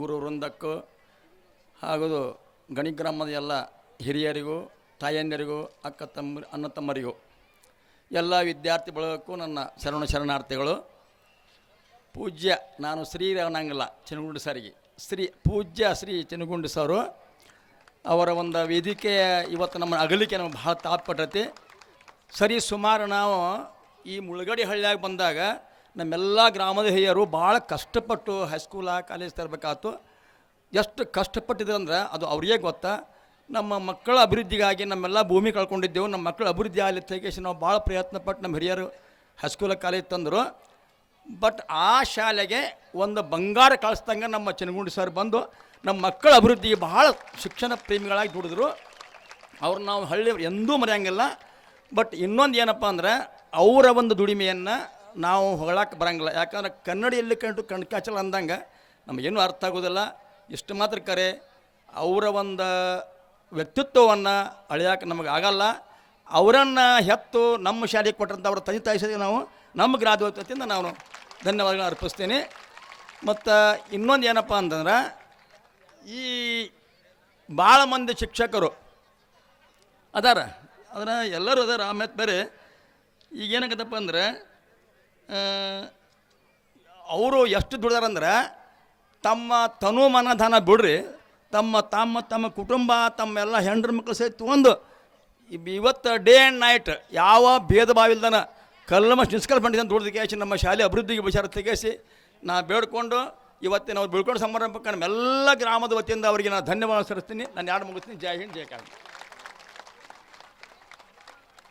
ಗುರು ವೃಂದಕ್ಕೂ ಹಾಗೂ ಗಣಿಗ್ರಾಮದ ಎಲ್ಲ ಹಿರಿಯರಿಗೂ, ತಾಯಂದಿರಿಗೂ, ಅಕ್ಕ ತಮ್ಮ ಅಣ್ಣ ತಮ್ಮರಿಗೂ, ಎಲ್ಲ ವಿದ್ಯಾರ್ಥಿ ಬಳಗಕ್ಕೂ ನನ್ನ ಶರಣ ಶರಣಾರ್ಥಿಗಳು. ಪೂಜ್ಯ, ನಾನು ಶ್ರೀ ಅನ್ನಂಗಿಲ್ಲ ಚಿನಗುಂಡು ಸರಿಗೆ. ಶ್ರೀ ಪೂಜ್ಯ ಶ್ರೀ ಚಿನಗುಂಡು ಸರು, ಅವರ ಒಂದು ವೇದಿಕೆಯ ಇವತ್ತು ನಮ್ಮ ಅಗಲಿಕೆ ನಮ್ಗೆ ಭಾಳ ತಾತ್ಪಟ್ಟೈತಿ ಸರಿ, ಸುಮಾರು ನಾವು ಈ ಮುಳುಗಡೆ ಹಳ್ಳಿಯಾಗ ಬಂದಾಗ ನಮ್ಮೆಲ್ಲ ಗ್ರಾಮದ ಹಿರಿಯರು ಭಾಳ ಕಷ್ಟಪಟ್ಟು ಹೈಸ್ಕೂಲ, ಕಾಲೇಜ್ ತರಬೇಕಾಯ್ತು ಎಷ್ಟು ಕಷ್ಟಪಟ್ಟಿದ್ರು ಅಂದ್ರೆ ಅದು ಅವ್ರಿಗೆ ಗೊತ್ತಾ. ನಮ್ಮ ಮಕ್ಕಳ ಅಭಿವೃದ್ಧಿಗಾಗಿ ನಮ್ಮೆಲ್ಲ ಭೂಮಿ ಕಳ್ಕೊಂಡಿದ್ದೆವು. ನಮ್ಮ ಮಕ್ಕಳ ಅಭಿವೃದ್ಧಿ ಆಗಲಿ ತೆಗೆಸಿ ನಾವು ಭಾಳ ಪ್ರಯತ್ನ ಪಟ್ಟು ನಮ್ಮ ಹಿರಿಯರು ಹೈಸ್ಕೂಲ, ಕಾಲೇಜ್ ತಂದರು. ಬಟ್ ಆ ಶಾಲೆಗೆ ಒಂದು ಬಂಗಾರ ಕಳಿಸ್ದಂಗೆ ನಮ್ಮ ಚನಗುಂಡಿ ಸರ್ ಬಂದು ನಮ್ಮ ಮಕ್ಕಳ ಅಭಿವೃದ್ಧಿಗೆ ಭಾಳ ಶಿಕ್ಷಣ ಪ್ರೇಮಿಗಳಾಗಿ ದುಡಿದ್ರು. ಅವ್ರು ನಾವು ಹಳ್ಳಿ ಎಂದೂ ಮರೆಯಂಗಿಲ್ಲ. ಬಟ್ ಇನ್ನೊಂದು ಏನಪ್ಪ ಅಂದ್ರೆ ಅವರ ಒಂದು ದುಡಿಮೆಯನ್ನು ನಾವು ಹೊಗಳಕ್ಕೆ ಬರಂಗಿಲ್ಲ. ಯಾಕಂದ್ರೆ ಕನ್ನಡ ಎಲ್ಲಿ ಕಂಡು ಕಣ್ ಕಾಚಲ್ಲ ಅಂದಂಗೆ ನಮಗೇನು ಅರ್ಥ ಆಗೋದಿಲ್ಲ. ಇಷ್ಟು ಮಾತ್ರ ಕರೆ. ಅವರ ಒಂದು ವ್ಯಕ್ತಿತ್ವವನ್ನು ಅಳಿಯಕ್ಕೆ ನಮಗೆ ಆಗಲ್ಲ. ಅವರನ್ನು ಹೆತ್ತು ನಮ್ಮ ಶಾಲೆಗೆ ಕೊಟ್ಟಂಥ ಅವರ ತಂದೆ ತಾಯಿ ಸಹಿತ ನಾವು ನಮ್ಮ ಗ್ರಾದ ವತಿಯಿಂದ ನಾನು ಧನ್ಯವಾದಗಳನ್ನ ಅರ್ಪಿಸ್ತೀನಿ. ಮತ್ತು ಇನ್ನೊಂದು ಏನಪ್ಪ ಅಂತಂದ್ರೆ, ಈ ಭಾಳ ಮಂದಿ ಶಿಕ್ಷಕರು ಅದಾರ. ಅದರ ಎಲ್ಲರೂ ಅದಾರ. ಆಮೇಲೆ ಬೇರೆ ಈಗ ಏನಾಗತ್ತಪ್ಪ ಅಂದ್ರೆ ಅವರು ಎಷ್ಟು ದುಡ್ದಾರಂದ್ರೆ, ತಮ್ಮ ತನು ಮನಧಾನ ಧನ ಬಿಡ್ರಿ, ತಮ್ಮ ತಮ್ಮ ತಮ್ಮ ಕುಟುಂಬ ತಮ್ಮೆಲ್ಲ ಹೆಂಡ್ರ ಮಕ್ಕಳು ಸಹಿತ ತೊಗೊಂಡು ಇವತ್ತು ಡೇ ಆ್ಯಂಡ್ ನೈಟ್ ಯಾವ ಭೇದ ಭಾವ ಇಲ್ದನ ಕಲ್ಮ ನಿಸ್ಕಲ್ ಪಂಡಿತ ದುಡ್ದು ನಮ್ಮ ಶಾಲೆ ಅಭಿವೃದ್ಧಿಗೆ ವಿಚಾರ ತೆಗೆಸಿ, ನಾ ಬೇಡ್ಕೊಂಡು ಇವತ್ತಿನ ಅವ್ರು ಬೀಳ್ಕೊಂಡು ಸಮಾರಂಭಕ್ಕೆ ನಮ್ಮೆಲ್ಲ ಗ್ರಾಮದ ವತಿಯಿಂದ ಅವರಿಗೆ ನಾನು ಧನ್ಯವಾದ ಸರಿಸ್ತೀನಿ ನಾನು ಯಾರು ಮುಗಿಸ್ತೀನಿ? ಜೈ ಹಿಂದ್, ಜೈ